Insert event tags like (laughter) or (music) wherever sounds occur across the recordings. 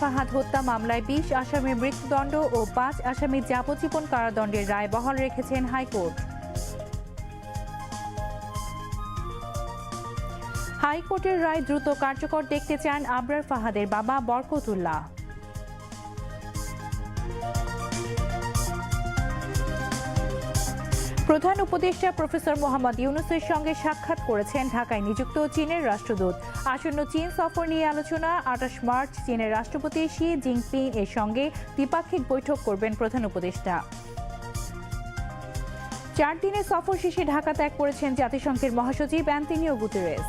ফাহাদ হত্যা মামলায় বিশ আসামির মৃত্যুদণ্ড ও পাঁচ আসামির যাবজ্জীবন কারাদণ্ডের রায় বহাল রেখেছেন হাইকোর্ট। হাইকোর্টের রায় দ্রুত কার্যকর দেখতে চান আবরার ফাহাদের বাবা বরকতুল্লাহ। প্রধান উপদেষ্টা প্রফেসর মোহাম্মদ ইউনুসের সঙ্গে সাক্ষাৎ করেছেন ঢাকায় নিযুক্ত চীনের রাষ্ট্রদূত। আসন্ন চীন সফর নিয়ে আলোচনা, আঠাশ মার্চ চীনের রাষ্ট্রপতি শি জিনপিং এর সঙ্গে দ্বিপাক্ষিক বৈঠক করবেন প্রধান উপদেষ্টা। চার দিনের সফর শেষে ঢাকা ত্যাগ করেছেন জাতিসংঘের মহাসচিব অ্যান্টনিও গুতেরেস।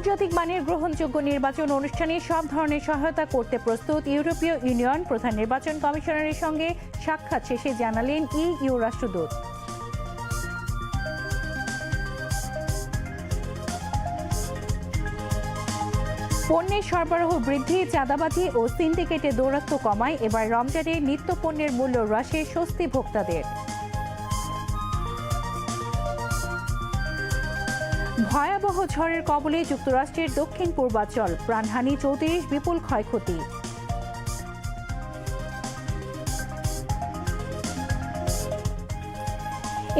আন্তর্জাতিক মানের গ্রহণযোগ্য নির্বাচন অনুষ্ঠানে সব ধরনের সহায়তা করতে প্রস্তুত ইউরোপীয় ইউনিয়ন প্রধান নির্বাচন কমিশনারের সঙ্গে সাক্ষাৎ শেষে জানালেন ইইউ রাষ্ট্রদূত। পণ্যের সরবরাহ বৃদ্ধি, চাঁদাবাজি ও সিন্ডিকেটে দৌরাত্ম্য কমায়, এবার রমজানে নিত্য পণ্যের মূল্য হ্রাসে স্বস্তি ভোক্তাদের। ভয়াবহ ঝড়ের কবলে যুক্তরাষ্ট্রের দক্ষিণ পূর্বাঞ্চল প্রাণহানি চৌত্রিশ, বিপুল ক্ষয়ক্ষতি।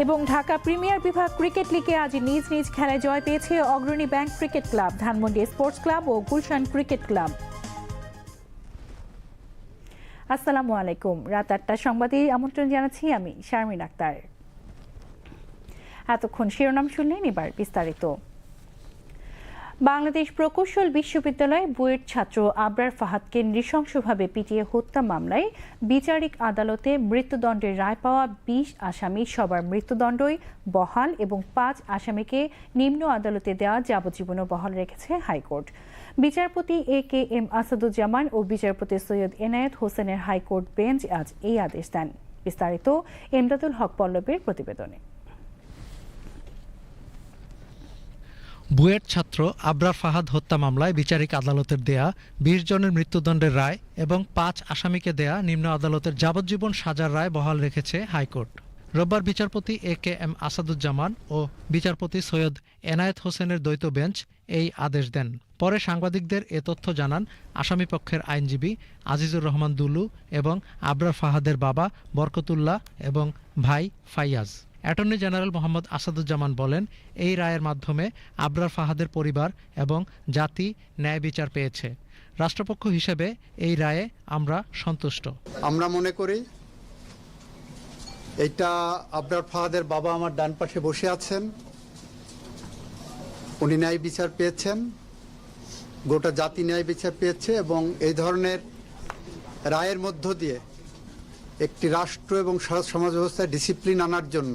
এবং ঢাকা প্রিমিয়ার বিভাগ ক্রিকেট লিগে আজ নিজ নিজ খেলায় জয় পেয়েছে Agrani bank cricket club, Dhanmondi sports club ও গুলশান ক্রিকেট ক্লাব। আসসালামু আলাইকুম। রাত আটটার সংবাদে আমন্ত্রণ জানাচ্ছি আমি শারমিন আক্তার। এতক্ষণ শিরোনাম শুনলেন এবার বিস্তারিত। বাংলাদেশ প্রকৌশল বিশ্ববিদ্যালয় বুয়েট ছাত্র আবরার ফাহাদকে নৃশংসভাবে পিটিয়ে হত্যা মামলায় বিচারিক আদালতে মৃত্যুদণ্ডের রায় পাওয়া বিশ আসামি সবার মৃত্যুদণ্ডই বহাল এবং পাঁচ আসামিকে নিম্ন আদালতে দেওয়া যাবজ্জীবনও বহাল রেখেছে হাইকোর্ট। বিচারপতি এ কে এম আসাদুজ্জামান ও বিচারপতি সৈয়দ এনায়েত হোসেনের হাইকোর্ট বেঞ্চ আজ এই আদেশ দেন। বিস্তারিত এমদাদুল হক পল্লবের প্রতিবেদনে। বুয়েট ছাত্র আবরার ফাহাদ হত্যা মামলায় বিচারিক আদালতের দেয়া, বিশ জনের মৃত্যুদণ্ডের রায় এবং পাঁচ আসামিকে দেয়া নিম্ন আদালতের যাবজ্জীবন সাজার রায় বহাল রেখেছে হাইকোর্ট। রোববার বিচারপতি এ কে এম আসাদুজ্জামান ও বিচারপতি সৈয়দ এনায়েত হোসেনের দ্বৈত বেঞ্চ এই আদেশ দেন। পরে সাংবাদিকদের এ তথ্য জানান আসামিপক্ষের আইনজীবী আজিজুর রহমান দুলু এবং আবরার ফাহাদের বাবা বরকতুল্লাহ এবং ভাই ফাইয়াজ। অ্যাটর্নি জেনারেল মোহাম্মদ আসাদুজ্জামান বলেন, এই রায়ের মাধ্যমে আবরার ফাহাদের পরিবার এবং জাতি ন্যায় বিচার পেয়েছে। রাষ্ট্রপক্ষ হিসেবে এই রায়ে আমরা সন্তুষ্ট। আমরা মনে করি এটা আবরার ফাহাদের বাবা আমার ডান পাশে বসে আছেন। উনি ন্যায় বিচার পেয়েছেন, গোটা জাতি ন্যায় বিচার পেয়েছে এবং এই ধরনের রায়ের মধ্য দিয়ে একটি রাষ্ট্র এবং সারা সমাজ ব্যবস্থায় ডিসিপ্লিন আনার জন্য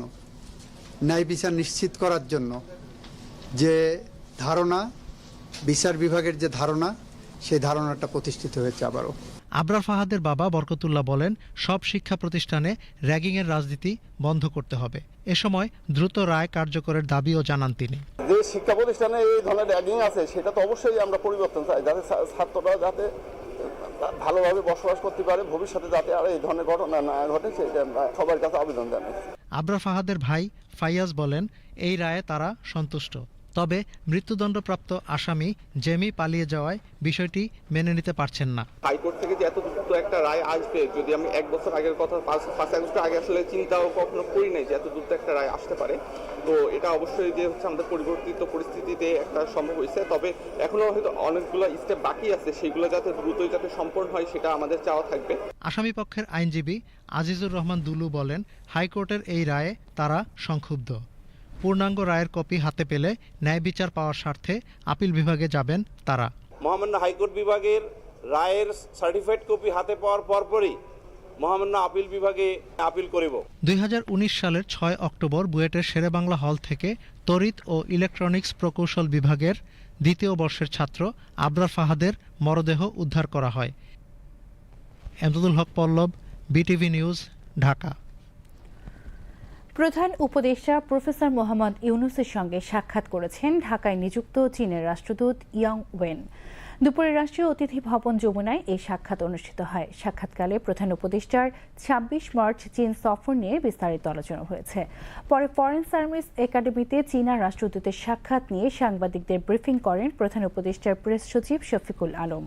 ন্যায় বিচার নিশ্চিত করার জন্য যে ধারণা বিচার বিভাগের যে ধারণা সেই ধারণাটা প্রতিষ্ঠিত হয়েছে আবারও। আবরার ফাহাদের বাবা বরকতুল্লাহ বলেন সব শিক্ষা প্রতিষ্ঠানে র্যাগিংয়ের রাজনীতি বন্ধ করতে হবে। এ সময় দ্রুত রায় কার্যকরের দাবিও জানান তিনি। যে শিক্ষা প্রতিষ্ঠানে এই ধরনের র্যাগিং আছে সেটা তো অবশ্যই আমরা পরিবর্তন চাই যাতে ছাত্ররা যাতে ভালোভাবে বসবাস করতে পারে, ভবিষ্যতে যাতে আর এই ধরনের ঘটনা না ঘটে, সেটা আমরা সবার কাছে আবেদন জানাই। আব্রা ফাহাদের ভাই ফাইয়াজ বলেন, এই রায়ে তারা সন্তুষ্ট। তবে মৃত্যুদণ্ডপ্রাপ্ত আসামি জেমি পালিয়ে যাওয়ায় বিষয়টি মেনে নিতে পারছেন না। হাইকোর্ট থেকে যে এত দ্রুত একটা রায় আসবে যদি আমি এক বছর আগের কথা পাঁচ আগস্ট আগে আসলে চিন্তাও কখনো করি নাই যে এত দ্রুত একটা রায় আসতে পারে। তো এটা অবশ্যই যে হচ্ছে আমাদের পরিবর্তিত পরিস্থিতিতে একটা সম্ভব হয়েছে। তবে এখনও হয়তো অনেকগুলো স্টেপ বাকি আছে সেগুলো যাতে দ্রুতই যাতে সম্পন্ন হয় সেটা আমাদের চাওয়া থাকবে। আসামিপক্ষের আইনজীবী আজিজুর রহমান দুলু বলেন হাইকোর্টের এই রায়ে তারা সংক্ষুব্ধ। পূর্ণাঙ্গ রায়ের কপি হাতে পেলে ন্যায় বিচার পাওয়ার স্বার্থে আপিল বিভাগে যাবেন তারা। মহামান্য হাইকোর্ট বিভাগের রায়ের সার্টিফাইড কপি হাতে পাওয়ার পরপরই মহামান্য আপিল বিভাগে আপিল করিব। দুই হাজার উনিশ সালের ছয় অক্টোবর বুয়েটের শেরেবাংলা হল থেকে তড়িৎ ও ইলেকট্রনিক্স প্রকৌশল বিভাগের দ্বিতীয় বর্ষের ছাত্র আবরার ফাহাদের মরদেহ উদ্ধার করা হয়। Emdadul Haque Pallab BTV news Dhaka. প্রধান উপদেষ্টা প্রফেসর মোহাম্মদ ইউনুসের সঙ্গে সাক্ষাৎ করেছেন ঢাকায় নিযুক্ত চীনের রাষ্ট্রদূত ইয়াং ওয়েন। দুপুরে রাষ্ট্রীয় অতিথি ভবন যমুনায় এই সাক্ষাৎ অনুষ্ঠিত হয়। সাক্ষাৎকালে প্রধান উপদেষ্টার ছাব্বিশ মার্চ চীন সফর নিয়ে বিস্তারিত আলোচনা হয়েছে। পরে ফরেন সার্ভিস একাডেমিতে চীনা রাষ্ট্রদূতের সাক্ষাৎ নিয়ে সাংবাদিকদের ব্রিফিং করেন প্রধান উপদেষ্টার প্রেস সচিব শফিকুল আলম।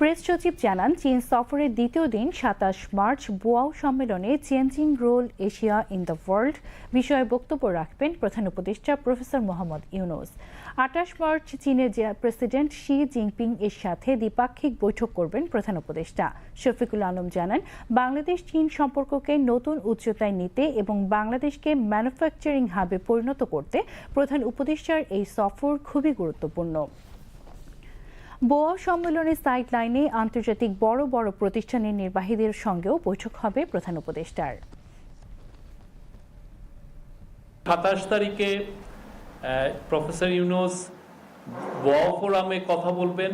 প্রেস সচিব জানান, চীন সফরের দ্বিতীয় দিন, সাতাশ মার্চ, বোয়াও সম্মেলনে changing role Asia in the world বিষয়ে বক্তব্য রাখবেন প্রধান উপদেষ্টা প্রফেসর মোহাম্মদ ইউনুস। আঠাশ মার্চ, চীনের প্রেসিডেন্ট শি জিনপিং এর সাথে দ্বিপাক্ষিক বৈঠক করবেন প্রধান উপদেষ্টা। শফিকুল আলম জানান, বাংলাদেশ চীন সম্পর্ককে নতুন উচ্চতায় নিতে এবং বাংলাদেশকে ম্যানুফ্যাকচারিং হাবে পরিণত করতে প্রধান উপদেষ্টার এই সফর খুবই গুরুত্বপূর্ণ। বোয়া সম্মেলনের সাইড লাইনে আন্তর্জাতিক বড় বড় প্রতিষ্ঠানের নির্বাহীদের সঙ্গেও বৈঠক হবে প্রধান উপদেষ্টার। সাতাশ তারিখে প্রফেসর ইউনুস ওয়াও ফোরামে কথা বলবেন।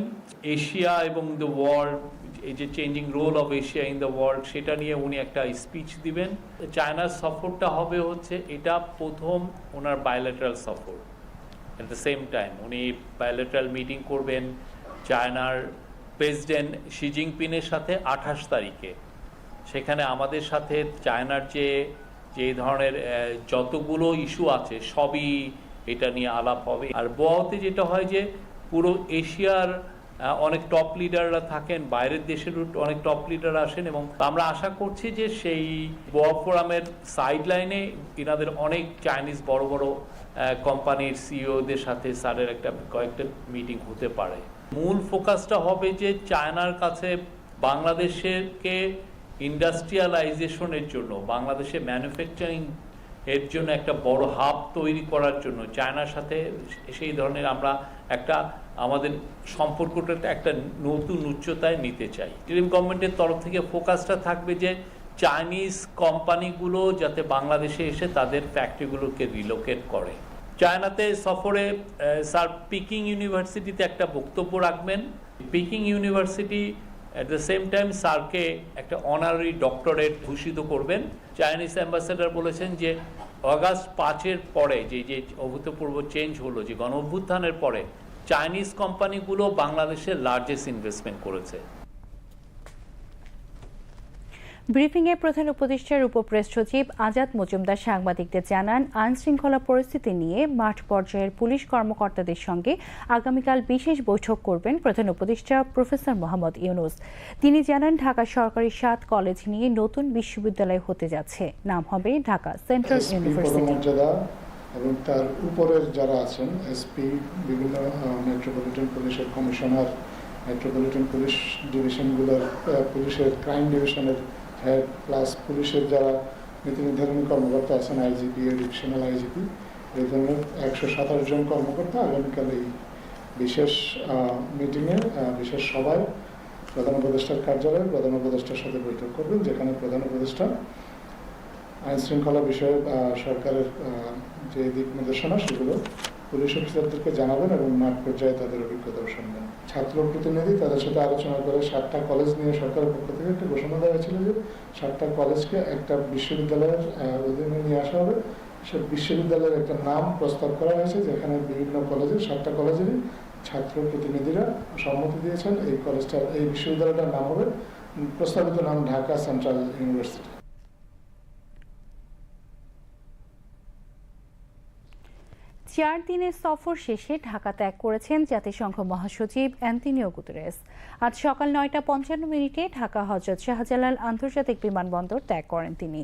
এশিয়া এবং দ্য ওয়ার্ল্ড এই যে changing role of Asia in the world সেটা নিয়ে উনি একটা স্পিচ দিবেন। চায়নার সফরটা হবে হচ্ছে, এটা প্রথম ওনার বায়োলেটারাল সফর। এট দ্য সেম টাইম উনি বায়োলেটারাল মিটিং করবেন। চায়নার প্রেসিডেন্ট শি জিনপিংয়ের সাথে আঠাশ তারিখে। সেখানে আমাদের সাথে চায়নার যে যে ধরনের যতগুলো ইস্যু আছে, সবই এটা নিয়ে আলাপ হবে। আর বোয়াতে যেটা হয় যে, পুরো এশিয়ার অনেক টপ লিডাররা থাকেন, বাইরের দেশের অনেক টপ লিডার আসেন এবং আমরা আশা করছি যে সেই বোয়া ফোরামের সাইড লাইনে এনাদের অনেক চাইনিজ বড় বড় কোম্পানির সিইওদের সাথে স্যারের একটা কয়েকটা মিটিং হতে পারে। মূল ফোকাসটা হবে যে চায়নার কাছে বাংলাদেশেরকে ইন্ডাস্ট্রিয়ালাইজেশনের জন্য, বাংলাদেশে ম্যানুফ্যাকচারিং এর জন্য একটা বড় হাব তৈরি করার জন্য, চায়নার সাথে সেই ধরনের আমরা একটা আমাদের সম্পর্কটা একটা নতুন উচ্চতায় নিতে চাই। ইন্টারিম গভর্নমেন্টের তরফ থেকে ফোকাসটা থাকবে যে চাইনিজ কোম্পানিগুলো যাতে বাংলাদেশে এসে তাদের ফ্যাক্টরিগুলোকে রিলোকেট করে। চায়নাতে সফরে স্যার পিকিং ইউনিভার্সিটিতে একটা বক্তব্য রাখবেন। Peking university at the same time স্যারকে একটা অনারারি ডক্টরেট ভূষিত করবেন। চাইনিজ অ্যাম্বাসেডার বলেছেন যে অগাস্ট পাঁচের পরে, যে যে অভূতপূর্ব চেঞ্জ হলো, যে গণ অভ্যুত্থানের পরে চাইনিজ কোম্পানিগুলো বাংলাদেশের লার্জেস্ট ইনভেস্টমেন্ট করেছে। ব্রিফিংয়ে প্রধান উপদেষ্টার উপপ্রেস সচিব আজাদ মজুমদার সাংবাদিকদের জানান আইন শৃঙ্খলা পরিস্থিতি নিয়ে মাঠ পর্যায়ের পুলিশ কর্মকর্তাদের সঙ্গে আগামীকাল বিশেষ বৈঠক করবেন প্রধান উপদেষ্টা প্রফেসর মোহাম্মদ ইউনুস। তিনি জানান ঢাকা সরকারি সাত কলেজ নিয়ে নতুন বিশ্ববিদ্যালয় হতে যাচ্ছে। নাম হবে ঢাকা সেন্ট্রাল ইউনিভার্সিটি। এবং তার উপরের যারা আছেন এসপি বিভিন্ন মেট্রোপলিটন পুলিশের কমিশনার মেট্রোপলিটন পুলিশ ডিভিশনগুলোর পুলিশের ক্রাইম ডিভিশনের হেড প্লাস পুলিশের যারা নীতি নির্ধারণী কর্মকর্তা আছেন আইজিপি ডিভিশনাল আইজিপি এই ধরনের একশো সাতাশ জন কর্মকর্তা আগামীকাল এই বিশেষ মিটিংয়ে বিশেষ সভায় প্রধান উপদেষ্টার কার্যালয়ে প্রধান উপদেষ্টার সাথে বৈঠক করবেন, যেখানে প্রধান উপদেষ্টা আইন শৃঙ্খলা বিষয়ে সরকারের যে দিক নির্দেশনা সেগুলো পুলিশ অফিসারদেরকে জানাবেন এবং মাঠ পর্যায়ে তাদের অভিজ্ঞতাও শুনবেন। ছাত্র প্রতিনিধি তাদের সাথে আলোচনা করে সাতটা কলেজ নিয়ে সরকারের পক্ষ থেকে একটা ঘোষণা দেওয়া হয়েছিল যে সাতটা কলেজকে একটা বিশ্ববিদ্যালয়ের অধীনে নিয়ে আসা হবে। সে বিশ্ববিদ্যালয়ের একটা নাম প্রস্তাব করা হয়েছে যেখানে বিভিন্ন কলেজের সাতটা কলেজেরই ছাত্র প্রতিনিধিরা সম্মতি দিয়েছেন এই কলেজটার এই বিশ্ববিদ্যালয়টার নাম হবে, প্রস্তাবিত নাম ঢাকা সেন্ট্রাল ইউনিভার্সিটি। চার দিনের সফর শেষে ঢাকা ত্যাগ করেছেন জাতিসংঘ মহাসচিব অ্যান্টনিও গুতেরেস। আজ সকাল নয়টা পঞ্চান্ন মিনিটে ঢাকা হজরত শাহজালাল আন্তর্জাতিক বিমানবন্দর ত্যাগ করেন তিনি।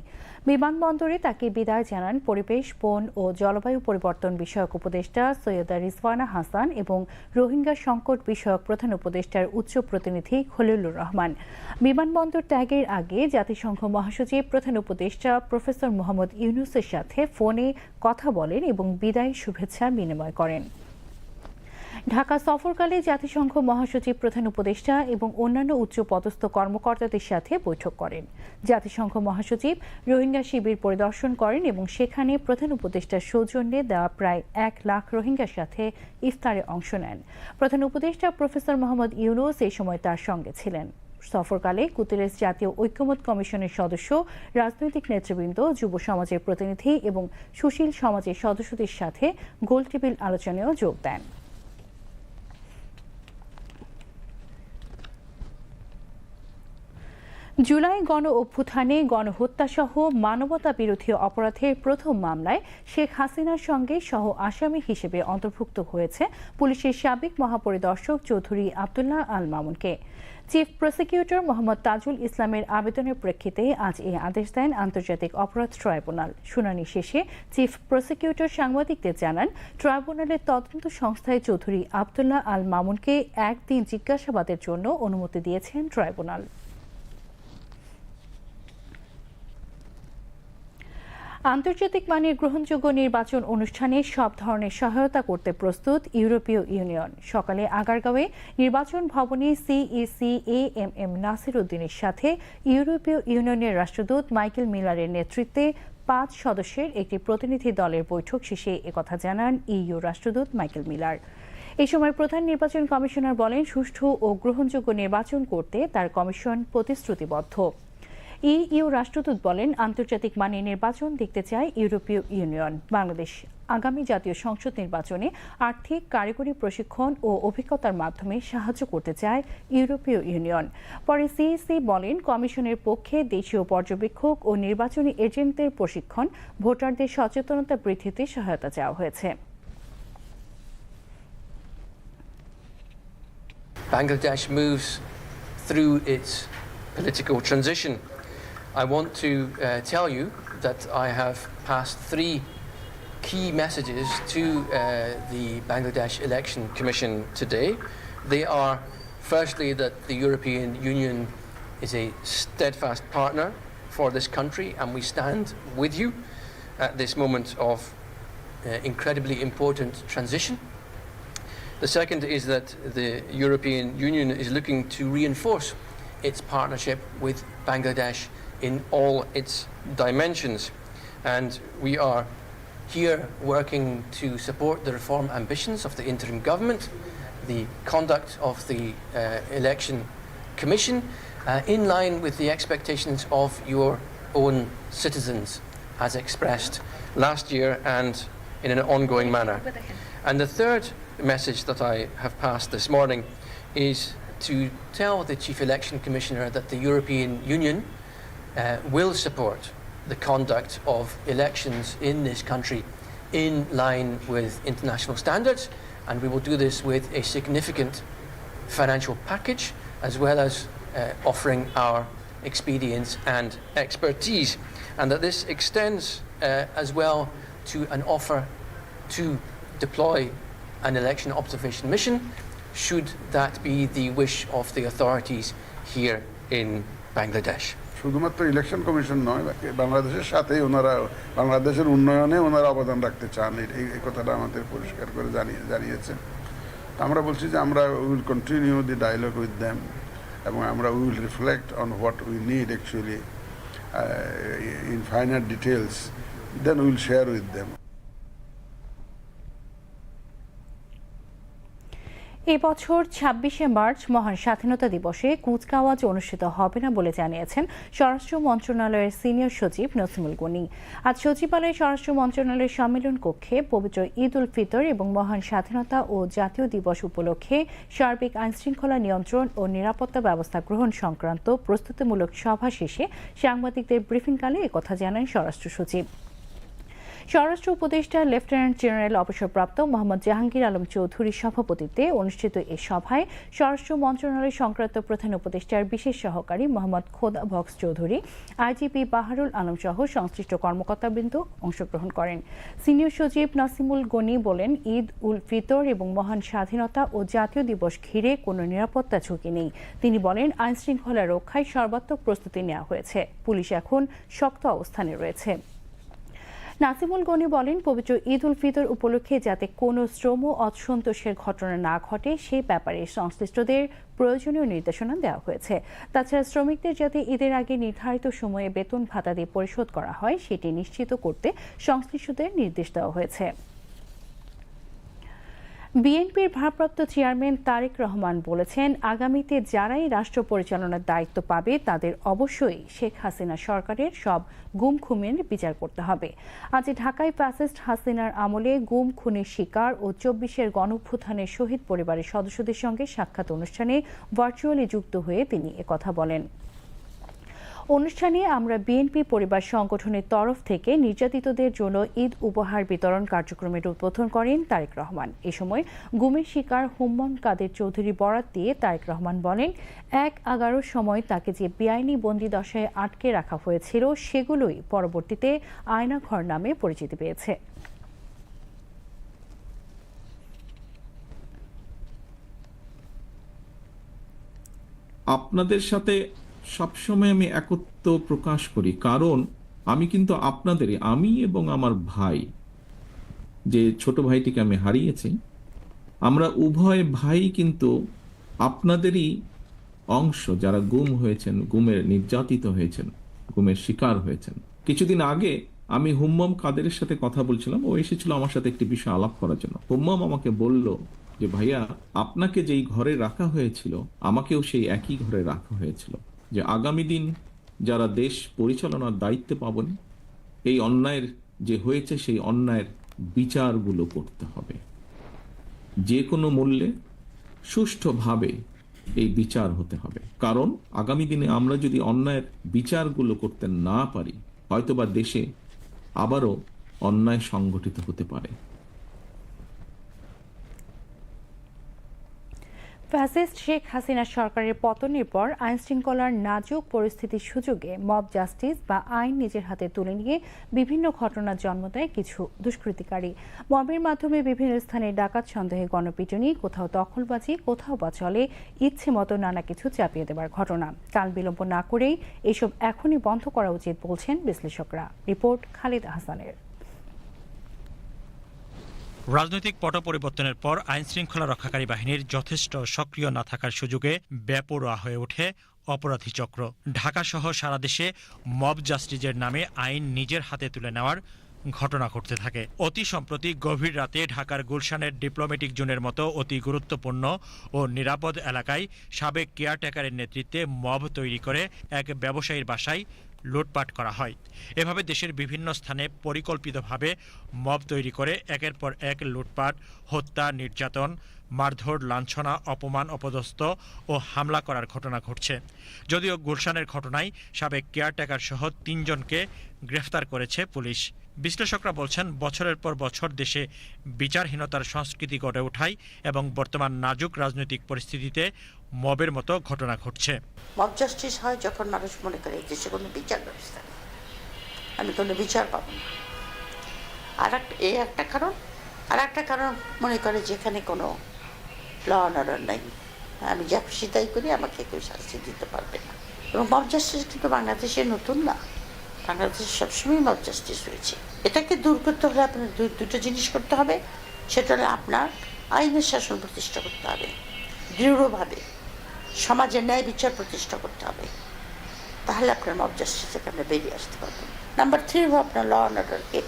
বিমানবন্দরে তাকে বিদায় জানান পরিবেশ, বন ও জলবায়ু পরিবর্তন বিষয়ক উপদেষ্টা সৈয়দা রিজওয়ানা হাসান এবং রোহিঙ্গা সংকট বিষয়ক প্রধান উপদেষ্টার উচ্চ প্রতিনিধি খলিলুর রহমান। বিমানবন্দর ত্যাগের আগে জাতিসংঘ মহাসচিব প্রধান উপদেষ্টা প্রফেসর মোহাম্মদ ইউনুসের সাথে ফোনে কথা বলেন এবং বিদায় শুভেচ্ছা বিনিময় করেন। ঢাকা সফরকালে জাতিসংঘ মহাসচিব প্রধান উপদেষ্টা এবং অন্যান্য উচ্চ পদস্থ কর্মকর্তাদের সাথে বৈঠক করেন। জাতিসংঘ মহাসচিব রোহিঙ্গা শিবির পরিদর্শন করেন এবং সেখানে প্রধান উপদেষ্টার সৌজন্যে দেওয়া প্রায় এক লাখ রোহিঙ্গার সাথে ইফতারে অংশ নেন। প্রধান উপদেষ্টা প্রফেসর মোহাম্মদ ইউনুস এই সময় তার সঙ্গে ছিলেন। সফরকালে কুতেরেস জাতীয় ঐক্যমত কমিশনের সদস্য, রাজনৈতিক নেতৃবৃন্দ, যুব সমাজের প্রতিনিধি এবং সুশীল সমাজের সদস্যদের সাথে গোল টেবিল আলোচনায়ও যোগ দেন। জুলাই গণ অভ্যুত্থানে গণহত্যাসহ মানবতা বিরোধী অপরাধের প্রথম মামলায় শেখ হাসিনার সঙ্গে সহ আসামি হিসেবে অন্তর্ভুক্ত হয়েছে পুলিশের সাবেক মহাপরিদর্শক চৌধুরী আবদুল্লাহ আল মামুনকে। চিফ প্রসিকিউটর মোহাম্মদ তাজুল ইসলামের আবেদনের প্রেক্ষিতে আজ এই আদেশ দেন আন্তর্জাতিক অপরাধ ট্রাইব্যুনাল। শুনানি শেষে চিফ প্রসিকিউটর সাংবাদিকদের জানান, ট্রাইব্যুনালের তদন্ত সংস্থায় চৌধুরী আবদুল্লাহ আল মামুনকে একদিন জিজ্ঞাসাবাদের জন্য অনুমতি দিয়েছেন ট্রাইব্যুনাল। আন্তর্জাতিক মানের গ্রহণযোগ্য নির্বাচন অনুষ্ঠানে সব ধরনের সহায়তা করতে প্রস্তুত ইউরোপীয় ইউনিয়ন। সকালে আগারগাঁওয়ে নির্বাচন ভবনে CEC A M M Nasir উদ্দিনের সাথে ইউরোপীয় ইউনিয়নের রাষ্ট্রদূত মাইকেল মিলারের নেতৃত্বে পাঁচ সদস্যের একটি প্রতিনিধি দলের বৈঠক শেষে একথা জানান ইইউ রাষ্ট্রদূত মাইকেল মিলার। এ সময় প্রধান নির্বাচন কমিশনার বলেন, সুষ্ঠু ও গ্রহণযোগ্য নির্বাচন করতে তার কমিশন প্রতিশ্রুতিবদ্ধ। ইইউ রাষ্ট্রদূত বলেন, আন্তর্জাতিক মানের নির্বাচন দেখতে চায় ইউরোপীয় ইউনিয়ন। বাংলাদেশ আগামী জাতীয় সংসদ নির্বাচনে আর্থিক কারিগরি প্রশিক্ষণ ও অভিজ্ঞতার মাধ্যমে সাহায্য করতে চায় ইউরোপীয় ইউনিয়ন। পরে সিইসি বলেন, কমিশনের পক্ষে দেশীয় পর্যবেক্ষক ও নির্বাচনী এজেন্টদের প্রশিক্ষণ ভোটারদের সচেতনতা বৃদ্ধিতে সহায়তা চাওয়া হয়েছে। Bangladesh moves through its political transition. I want to uh, tell you that I have passed three key messages to uh, the Bangladesh Election Commission today. They are firstly that the European Union is a steadfast partner for this country and we stand with you at this moment of uh, incredibly important transition. The second is that the European Union is looking to reinforce its partnership with Bangladesh in all its dimensions. And we are here working to support the reform ambitions of the interim government, the conduct of the uh, election commission, uh, in line with the expectations of your own citizens, as expressed last year and in an ongoing manner. And the third message that I have passed this morning is to tell the Chief Election Commissioner that the European Union uh, will support the conduct of elections in this country in line with international standards, and we will do this with a significant financial package as well as uh, offering our experience and expertise, and that this extends uh, as well to an offer to deploy an election observation mission should that be the wish of the authorities here in Bangladesh. শুধুমাত্র election commission নয় বাংলাদেশের সাথেই ওনারা, বাংলাদেশের উন্নয়নে ওনারা অবদান রাখতে চান। এই কথাটা আমাদের পরিষ্কার করে জানিয়ে, জানিয়েছেন। আমরা বলছি যে আমরা will continue the dialogue with them এবং আমরা will reflect on what we need actually in final details then will share with them এবছর ছাব্বিশে মার্চ মহান স্বাধীনতা দিবসে কুচকাওয়াজ অনুষ্ঠিত হবে না বলে জানিয়েছেন স্বরাষ্ট্র মন্ত্রণালয়ের সিনিয়র সচিব নসিমুল গনি। আজ সচিবালয়ে স্বরাষ্ট্র মন্ত্রণালয়ের সম্মেলন কক্ষে পবিত্র ঈদ উল ফিতর এবং মহান স্বাধীনতা ও জাতীয় দিবস উপলক্ষে সার্বিক আইনশৃঙ্খলা নিয়ন্ত্রণ ও নিরাপত্তা ব্যবস্থা গ্রহণ সংক্রান্ত প্রস্তুতিমূলক সভা শেষে সাংবাদিকদের ব্রিফিংকালে একথা জানান স্বরাষ্ট্র সচিব। স্বরাষ্ট্র উপদেষ্টা, লেফটেন্যান্ট জেনারেল অবসরপ্রাপ্ত মোহাম্মদ জাহাঙ্গীর আলম চৌধুরীর সভাপতিত্বে অনুষ্ঠিত এ সভায় স্বরাষ্ট্র মন্ত্রণালয় সংক্রান্ত প্রধান উপদেষ্টার বিশেষ সহকারী মোহাম্মদ খোদা ভক্স চৌধুরী, আইজিপি বাহারুল আলম সহ সংশ্লিষ্ট কর্মকর্তাবৃন্দ অংশগ্রহণ করেন। সিনিয়র সচিব নাসিমুল গনি বলেন, ঈদ উল ফিতর এবং মহান স্বাধীনতা ও জাতীয় দিবস ঘিরে কোনো নিরাপত্তা ঝুঁকি নেই। তিনি বলেন আইন শৃঙ্খলা রক্ষায় সর্বাত্মক প্রস্তুতি নেওয়া হয়েছে। পুলিশ এখন শক্ত অবস্থানে রয়েছে। নাসিমুল গনি বলেন, পবিত্র ঈদ উল ফিতর উপলক্ষে যাতে কোনো শ্রম অসন্তোষের ঘটনা না ঘটে সে ব্যাপারে সংশ্লিষ্টদের প্রয়োজনীয় নির্দেশনা দেওয়া হয়েছে। তাছাড়া শ্রমিকদের যাতে ঈদের আগে নির্ধারিত সময়ে বেতন ভাতা দিয়ে পরিশোধ করা হয়, সেটি নিশ্চিত করতে সংশ্লিষ্টদের নির্দেশ দেওয়া হয়েছে। বিএনপির ভারপ্রাপ্ত চেয়ারম্যান তারেক রহমান বলেছেন, আগামীতে যারাই রাষ্ট্র পরিচালনার দায়িত্ব পাবে, তাদের অবশ্যই শেখ হাসিনা সরকারের সব গুম খুনের বিচার করতে হবে। আজ ঢাকায় ফ্যাসিস্ট হাসিনার আমলে গুম খুনের শিকার ও চব্বিশের গণভ্যুত্থানের শহীদ পরিবারের সদস্যদের সঙ্গে সাক্ষাৎ অনুষ্ঠানে ভার্চুয়ালি যুক্ত হয়ে তিনি একথা বলেন। অনুষ্ঠানে আমরা বিএনপি পরিবার সংগঠনের তরফ থেকে নির্যাতিতদের জন্য ঈদ উপহার বিতরণ কার্যক্রমের উদ্বোধন করেন তারেক রহমান। এ সময় গুমের শিকার হুম্মন কাদের চৌধুরী বরাত দিয়ে তারেক রহমান বলেন, এক এগারোর সময় তাকে যে বেআইনি বন্দি দশায় আটকে রাখা হয়েছিল সেগুলোই পরবর্তীতে আয়নাঘর নামে পরিচিতি পেয়েছে। আপনাদের সাথে সবসময় আমি একত্ব প্রকাশ করি। কারণ আমি কিন্তু আপনাদেরই, আমি এবং আমার ভাই, যে ছোট ভাইটিকে আমি হারিয়েছি, আমরা উভয় ভাই কিন্তু আপনাদেরই অংশ, যারা গুম হয়েছেন, গুমের নির্যাতিত হয়েছেন, গুমের শিকার হয়েছেন। কিছুদিন আগে আমি হুম্মম কাদেরের সাথে কথা বলছিলাম, ও এসেছিল আমার সাথে একটি বিষয় আলাপ করার জন্য। হুম্মম আমাকে বলল যে, ভাইয়া, আপনাকে যেই ঘরে রাখা হয়েছিল, আমাকেও সেই একই ঘরে রাখা হয়েছিল। যে আগামী দিন যারা দেশ পরিচালনার দায়িত্বে পাবেন, এই অন্যায়ের যে হয়েছে, সেই অন্যায়ের বিচারগুলো করতে হবে। যে কোনো মূল্যে সুষ্ঠুভাবে এই বিচার হতে হবে। কারণ আগামী দিনে আমরা যদি অন্যায়ের বিচারগুলো করতে না পারি, হয়তোবা দেশে আবারও অন্যায় সংগঠিত হতে পারে। ফ্যাসিস্ট শেখ হাসিনা সরকারের পতনের পর আইনশৃঙ্খলার নাজুক পরিস্থিতির সুযোগে মব জাস্টিস বা আইন নিজের হাতে তুলে নিয়ে বিভিন্ন ঘটনার জন্ম দেয় কিছু দুষ্কৃতিকারী। মবের মাধ্যমে বিভিন্ন স্থানে ডাকাত সন্দেহে গণপিটুনি, কোথাও দখলবাজি, কোথাও বা চলে ইচ্ছে মতো নানা কিছু চাপিয়ে দেবার ঘটনা। কাল বিলম্ব না করেই এসব এখনই বন্ধ করা উচিত বলছেন বিশ্লেষকরা। রিপোর্ট খালিদ হাসানের। রাজনৈতিক পট পরিবর্তনের পর আইন শৃঙ্খলা রক্ষাকারী বাহিনীর যথেষ্ট সক্রিয় না থাকার সুযোগে বেপরোয়া হয়ে ওঠে অপরাধী চক্র। ঢাকা সহ সারা দেশে মব জাস্টিসের নামে আইন নিজের হাতে তুলে নেওয়ার ঘটনা ঘটতে থাকে। অতি সম্প্রতি গভীর রাতে ঢাকার গুলশানের ডিপ্লোমেটিক জোনের মতো অতি গুরুত্বপূর্ণ ও নিরাপদ এলাকায় সাবেক কেয়ারটেকারের নেতৃত্বে মব তৈরি করে এক ব্যবসায়ীর বাসায় লুটপাট করা হয়। এভাবে দেশের বিভিন্ন স্থানে পরিকল্পিতভাবে মব তৈরি করে একের পর এক লুটপাট, হত্যা, নির্যাতন, মারধর, লাঞ্ছনা, অপমান, অপদস্থ ও হামলা করার ঘটনা ঘটছে। যদিও গুলশানের ঘটনায় সাবেক কেয়ারটেকার সহ তিনজনকে গ্রেফতার করেছে পুলিশ। বিশ্লেষকরা বলছেন, বছরের পর বছর দেশে বিচারহীনতার সংস্কৃতি গড়ে ওঠায় এবং বর্তমান নাজুক রাজনৈতিক পরিস্থিতিতে মবের মতো ঘটনা ঘটছে। মব জাস্টিস হয় যখন মানুষ মনে করে দেশে কোনো বিচার ব্যবস্থা আমি কোনো বিচার পাবো না। আর একটা এই একটা কারণ, আর একটা কারণ মনে করে যেখানে কোনো ল অনার নাই। আমি যা খুশি তাই করি, আমাকে কেউ শাস্তি দিতে পারবে না। এবং মব জাস্টিস কিন্তু বাংলাদেশে নতুন না। বাংলাদেশে সবসময় মব জাস্টিস হয়েছে এটাকে দূর করতে হলে আপনার দুটো জিনিস করতে হবে। সেটা হলো আপনার আইনের শাসন প্রতিষ্ঠা করতে হবে। দৃঢ়ভাবে। সমাজে ন্যায় বিচার প্রতিষ্ঠা করতে হবে। তাহলে আপনার মব জাস্টিস থেকে আপনি বেরিয়ে আসতে পারবেন নাম্বার থ্রি হলো আপনার ল অ্যান্ড অর্ডারকে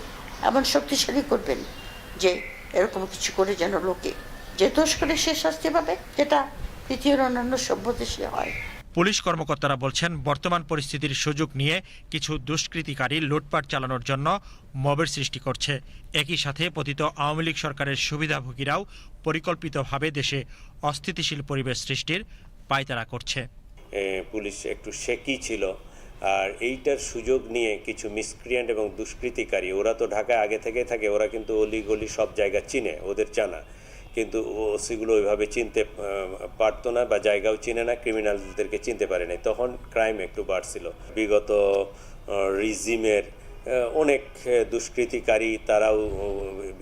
এমন শক্তিশালী করবেন যে এরকম কিছু করে যেন লোকে যে দোষ করে সে শাস্তি পাবে, যেটা পৃথিবীর অন্যান্য সভ্য দেশে হয়। পুলিশ কর্মকর্তারা বলছেন, বর্তমান পরিস্থিতির সুযোগ নিয়ে কিছু দুষ্কৃতিকারী লুটপাট চালানোর জন্য মবের সৃষ্টি করছে। একই সাথে পতিত আওয়ামী লীগ সরকারের সুবিধাভোগীরাও পরিকল্পিতভাবে দেশে অস্থিতিশীল পরিবেশ সৃষ্টির পায়তারা করছে। পুলিশ একটু শেকি ছিল। আর এইটার সুযোগ নিয়ে কিছু মিসক্রিয়েন্ট এবং দুষ্কৃতিকারী, ওরা তো ঢাকায় আগে থেকে থাকে, ওরা কিন্তু অলি গলি সব জায়গা চিনে ওদের জানা কিন্তু ওসিগুলো ওইভাবে চিনতে পারতো না বা জায়গাও চিনে না, ক্রিমিনালদেরকে চিনতে পারে নাই। তখন ক্রাইম একটু বাড়ছিল। বিগত রিজিমের অনেক দুষ্কৃতিকারী, তারাও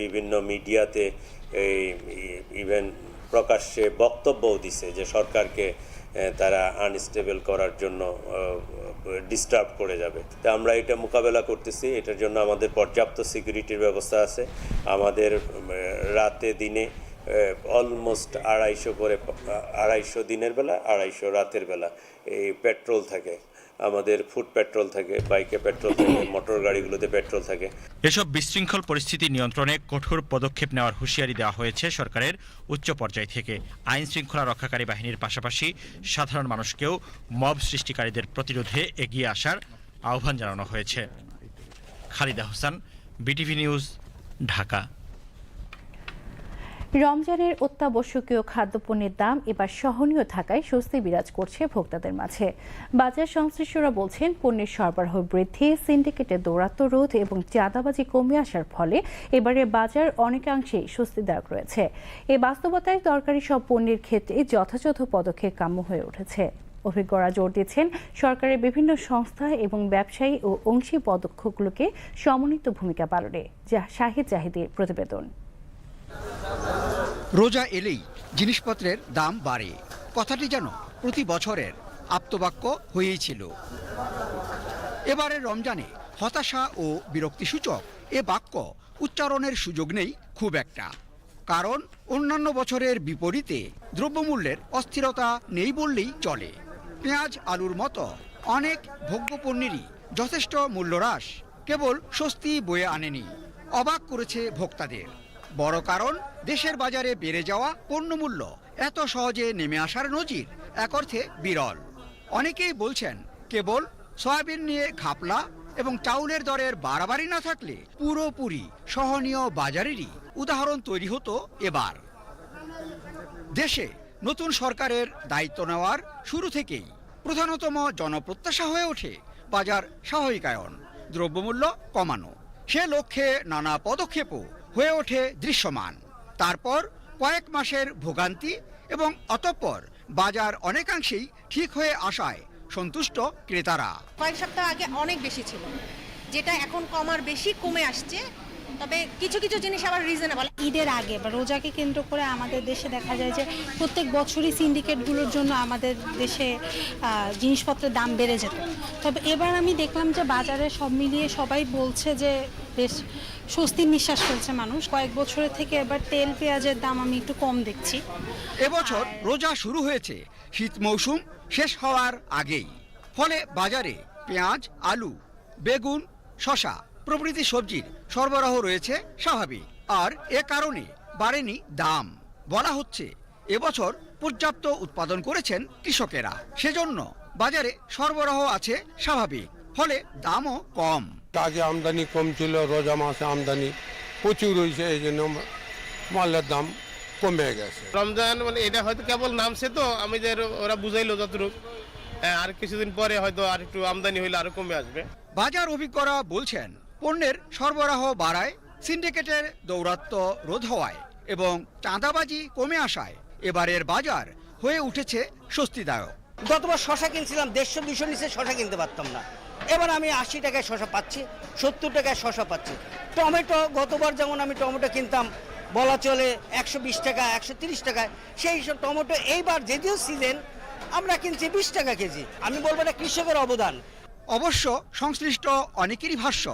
বিভিন্ন মিডিয়াতে, এই ইভেন প্রকাশ্যে বক্তব্যও দিছে যে সরকারকে তারা আনস্টেবল করার জন্য ডিস্টার্ব করে যাবে। তা আমরা এটা মোকাবেলা করতেছি, এটার জন্য আমাদের পর্যাপ্ত সিকিউরিটির ব্যবস্থা আছে। আমাদের রাতে দিনে অলমোস্ট আড়াইশো করে আড়াইশো দিনের বেলা, আড়াইশো রাতের বেলা এই পেট্রোল থাকে। আমাদের ফুড পেট্রোল থাকে বাইকে পেট্রোল থাকে (coughs) মোটর গাড়িগুলোতে পেট্রোল থাকে। এসব বিশৃঙ্খল পরিস্থিতি নিয়ন্ত্রণে কঠোর পদক্ষেপ নেওয়ার হুঁশিয়ারি দেওয়া হয়েছে সরকারের উচ্চ পর্যায় থেকে। আইন শৃঙ্খলা রক্ষাকারী বাহিনীর পাশাপাশি সাধারণ মানুষকেও মব সৃষ্টিকারীদের প্রতিরোধে এগিয়ে আসার আহ্বান জানানো হয়েছে। Khalida Hossain BTV news Dhaka. রমজানের অত্যাবশ্যকীয় খাদ্যপণ্যের দাম এবার সহনীয় থাকায় স্বস্তি বিরাজ করছে ভোক্তাদের মাঝে। বাজার সংশ্লিষ্টরা বলছেন, পণ্যের সরবরাহ বৃদ্ধি, সিন্ডিকেটের দৌরাত্ম্য রোধ এবং চাঁদাবাজি কমে আসার ফলে এবারে বাজার অনেকাংশেই স্বস্তিদায়ক রয়েছে। এই বাস্তবতায় তরকারি সব পণ্যের ক্ষেত্রে যথাযথ পদক্ষেপ কাম্য হয়ে উঠেছে। অভিজ্ঞরা জোর দিচ্ছেন, সরকারের বিভিন্ন সংস্থা এবং ব্যবসায়ী ও অংশী পদক্ষেপগুলোকে সমন্বিত ভূমিকা পালনে। যা শাহিদ জাহিদের প্রতিবেদন। রোজা এলেই জিনিসপত্রের দাম বাড়ে। কথাটি যেন প্রতি বছরের আপ্তবাক্য হয়েই ছিল। এবারের রমজানে হতাশা ও বিরক্তিসূচক এ বাক্য উচ্চারণের সুযোগ নেই খুব একটা। কারণ অন্যান্য বছরের বিপরীতে দ্রব্যমূল্যের অস্থিরতা নেই বললেই চলে। পেঁয়াজ, আলুর মতো অনেক ভোগ্যপণ্যেরই যথেষ্ট মূল্যহ্রাস কেবল স্বস্তি বয়ে আনেনি। অবাক করেছে ভোক্তাদের। বড় কারণ, দেশের বাজারে বেড়ে যাওয়া পণ্যমূল্য এত সহজে নেমে আসার নজির, এক অর্থে বিরল। অনেকেই বলছেন, কেবল সয়াবিন নিয়ে ঘাপলা এবং চাউলের দরের বাড়াবাড়ি না থাকলে পুরোপুরি সহনীয় বাজারেরই উদাহরণ তৈরি হতো এবার। দেশে নতুন সরকারের দায়িত্ব নেওয়ার শুরু থেকেই প্রধানতম জনপ্রত্যাশা হয়ে ওঠে বাজার স্বাভাবিকায়ন, দ্রব্যমূল্য কমানো। সে লক্ষ্যে নানা পদক্ষেপও হয়ে ওঠে দৃশ্যমান। তারপর কয়েক মাসের ভোগান্তি এবং অতঃপর বাজার অনেকাংশেই ঠিক হয়ে আসায় সন্তুষ্ট ক্রেতারা। কয়েক সপ্তাহ আগে অনেক বেশি ছিল, যেটা এখন কমার বেশি কমে আসছে। তবে কিছু কিছু জিনিস আবার রিজনেবল ঈদের আগে বা রোজাকে কেন্দ্র করে আমাদের দেশে দেখা যায় যে প্রত্যেক বছরই সিন্ডিকেটগুলোর জন্য আমাদের দেশে জিনিসপত্রের দাম বেড়ে যেত। তবে এবার আমি দেখলাম যে বাজারে সব মিলিয়ে সবাই বলছে যে বেশ স্বস্তির নিঃশ্বাস ফেলছে মানুষ। কয়েক বছরের থেকে এবার তেল, পেঁয়াজের দাম আমি একটু কম দেখছি। এবছর রোজা শুরু হয়েছে। শীত মৌসুম শেষ হওয়ার আগেই। ফলে বাজারে পেঁয়াজ, আলু, বেগুন শশা প্রভৃতি সবজির সরবরাহ রয়েছে স্বাভাবিক। আর এ কারণে বাড়েনি দাম। বলা হচ্ছে, এবছর পর্যাপ্ত উৎপাদন করেছেন কৃষকেরা। সেজন্য বাজারে সরবরাহ আছে স্বাভাবিক, ফলে দামও কম। আগে আমদানি কম ছিল রোজা মাসে আমদানি প্রচুর হয়েছে এই জন্য মালের দাম কমে গেছে। রমজান মানে এটা হয়তো কেবল নামছে তো আমি যে ওরা বুঝাইলো যতটুকু। হ্যাঁ, আর কিছুদিন পরে হয়তো আর একটু আমদানি হইলে আরও কমে আসবে। বাজার অভিজ্ঞরা বলছেন পণ্যের সরবরাহ বাড়ায় সিন্ডিকেটের দৌরাত্ম্য রোধ হওয়ায় এবং চাঁদাবাজি কমে আসায়। এবারের বাজার হয়ে উঠেছে স্বস্তিদায়ক। গতবার শশা কিনছিলাম দেড়শো দুশো নিচে শশা কিনতে পারতাম না। এবার আমি আশি টাকায় শশা পাচ্ছি, সত্তর টাকায় শশা পাচ্ছি। টমেটো, গতবার যেমন আমি টমেটো কিনতাম, বলা চলে একশো বিশ টাকা, একশো তিরিশ টাকায় সেই সব টমেটো এইবার যদিও সিজন আমরা কিনছি বিশ টাকা কেজি। আমি বলব এটা কৃষকের অবদান। অবশ্য সংশ্লিষ্ট অনেকেরই ভাষ্য,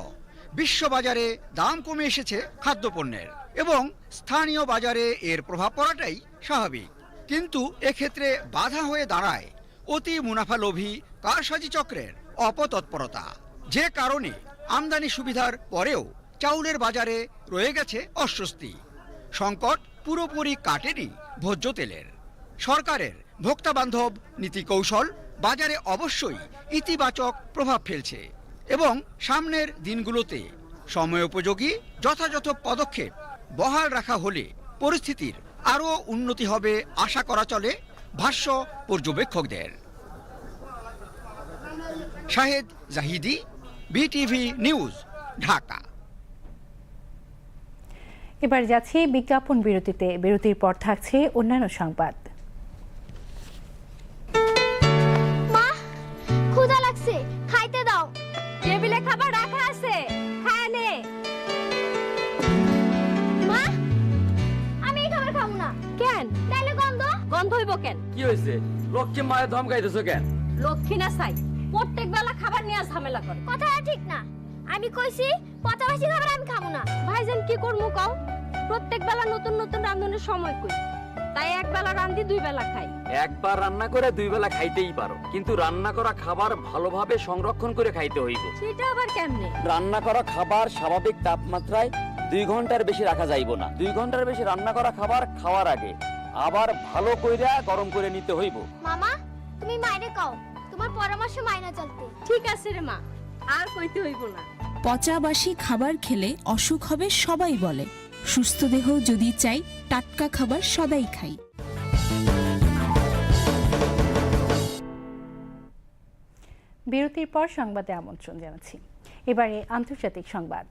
বিশ্ববাজারে দাম কমে এসেছে খাদ্যপণ্যের এবং স্থানীয় বাজারে এর প্রভাব পড়াটাই স্বাভাবিক। কিন্তু এক্ষেত্রে বাধা হয়ে দাঁড়ায় অতি মুনাফালোভী কারসাজি চক্রের। অপতৎপরতা। যে কারণে আমদানি সুবিধার পরেও চাউলের বাজারে রয়ে গেছে অস্বস্তি। সংকট পুরোপুরি কাটেনি ভোজ্য তেলের। সরকারের ভোক্তা বান্ধব নীতি কৌশল বাজারে অবশ্যই ইতিবাচক প্রভাব ফেলছে এবং সামনের দিনগুলোতে সময়োপযোগী যথাযথ পদক্ষেপ বহাল রাখা হলে পরিস্থিতির আরও উন্নতি হবে আশা করা চলে ভাষ্য পর্যবেক্ষকদের। Shahed Jahidi BTV news Dhaka. এবার যাচ্ছি বিজ্ঞাপন বিরতিতে। বিরতির পর থাকছে অন্যান্য সংবাদ। মা ক্ষুধা লাগছে। খাইতে দাও। টেবিলে খাবার রাখা আছে। খায় নে। মা আমি এই খাবার খাব না। কেন? তাইলে গন্ধ? গন্ধ হইব কেন? কি হয়েছে লক্ষ্মী মায়ের ধমকাইতেছো কেন? লক্ষ্মী না চাই খাবার নিয়ে ঝামেলা করে। কথাটা ঠিক না। আমি কইছি পচাবাসি খাবার আমি খাব না। ভাইজান কি করমু কও? প্রত্যেক বেলা নতুন নতুন রান্ধনের সময় কই। তাই এক বেলা রান্ধি দুই বেলা খাই। একবার রান্না করে দুই বেলা খাইতেই পারো। কিন্তু রান্না করা খাবার ভালোভাবে সংরক্ষণ করে খাইতে হইবে। সেটা আবার কেমনে? রান্না করা খাবার স্বাভাবিক তাপমাত্রায় দুই ঘণ্টার বেশি রাখা যাইব না। দুই ঘণ্টার বেশি রান্না করা খাবার খাওয়ার আগে আবার ভালো কইরা গরম করে নিতে হইব। মামা তুমি মাইরে কও তোমার পরামর্শ মাইনা চলতে। ঠিক আছে রে মা আর কইতে হইব না। পচাবাসি খাবার খেলে অসুখ হবে সবাই বলে। সুস্থ দেহ যদি চাই টাটকা খাবার সদাই খাই। বিরতির পর সংবাদে আমন্ত্রণ জানাচ্ছি। এবারে আন্তর্জাতিক সংবাদ।